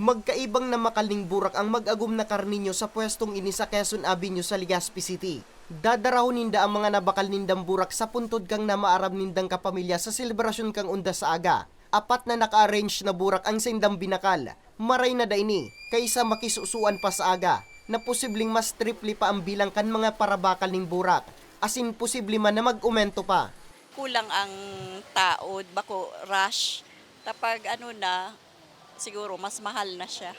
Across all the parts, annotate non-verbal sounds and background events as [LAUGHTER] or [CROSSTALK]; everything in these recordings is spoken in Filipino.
Magkaibang na makaling burak ang mag-agum na karninyo sa pwestong ini sa Quezon Avenue sa Legazpi City. Dadarahon ninda ang mga nabakal nindang burak sa puntod kang na maaram nindang kapamilya sa selebrasyon kang unda sa aga. Apat na naka-arrange na burak ang sindang binakal. Maray na daini, kaysa makisusuan pa sa aga, na posibleng mas tripli pa ang bilang kan mga parabakal ning burak. Asin posible man na mag-umento pa. kulang ang tao, bako rush. Tapag ano na, siguro mas mahal na siya.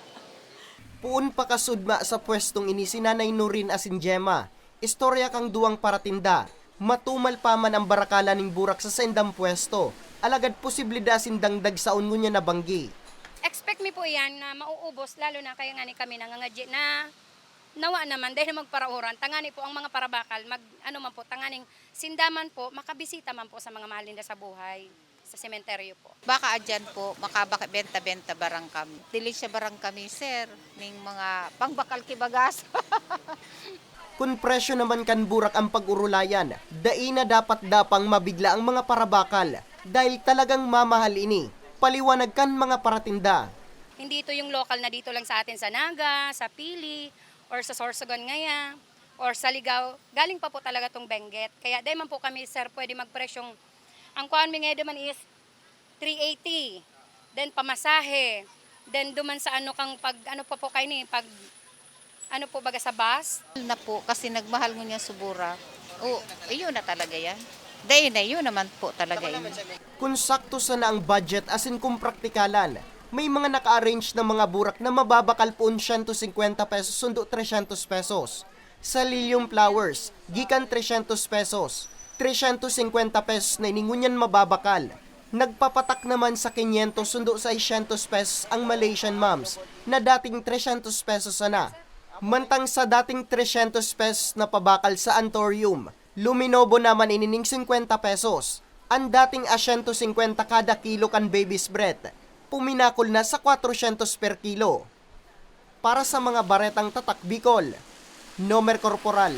Puun pa kasudma sa pwestong ini si Nanay Nurin asin Gemma. Istorya kang duwang paratinda. Matumal pa man ang barakala ning burak sa sendang pwesto. Alagad posible da sindang dagsaon mo niya nabanggi. expect mi po yan na mauubos lalo na kaya nga ni kami nangangadji na nawa naman dahil magparauran tangani po ang mga parabakal mag ano man po tanganing sindaman po makabisita man po sa mga mahalinda sa buhay sa sementeryo po. Baka adyan po, makabenta-benta barang kami. Dili siya barang kami, sir, ning mga pangbakal kibagas. [LAUGHS] Kung presyo naman kan burak ang pag-urulayan, dai na dapat dapang mabigla ang mga parabakal dahil talagang mamahal ini. Paliwanag kan mga paratinda. Hindi ito yung local na dito lang sa atin sa Naga, sa Pili, or sa Sorsogon ngaya, or sa Ligaw. Galing pa po talaga tong Benguet. Kaya dahil man po kami, sir, pwede magpresyong, ang kuhan mi ngayon naman is 380. Then pamasahe. Then duman sa ano kang pag, ano pa po kayo ni, pag, ano po baga sa bus. na po, kasi nagmahal mo niya subura. Oo, iyon na talaga yan. Dahil na yun naman po talaga yun. Kung sakto sa na ang budget asin kung praktikalan, may mga naka-arrange na mga burak na mababakal po 150 pesos sundo 300 pesos. Sa Lilium Flowers, gikan 300 pesos. 350 pesos na iningunyan mababakal. Nagpapatak naman sa 500 sundo sa 600 pesos ang Malaysian moms na dating 300 pesos na. Mantang sa dating 300 pesos na pabakal sa Antorium, Luminobo naman inining 50 pesos. Ang dating a 150 kada kilo kan baby's breath, puminakol na sa 400 per kilo. Para sa mga baretang tatak Bicol, Nomer Corporal,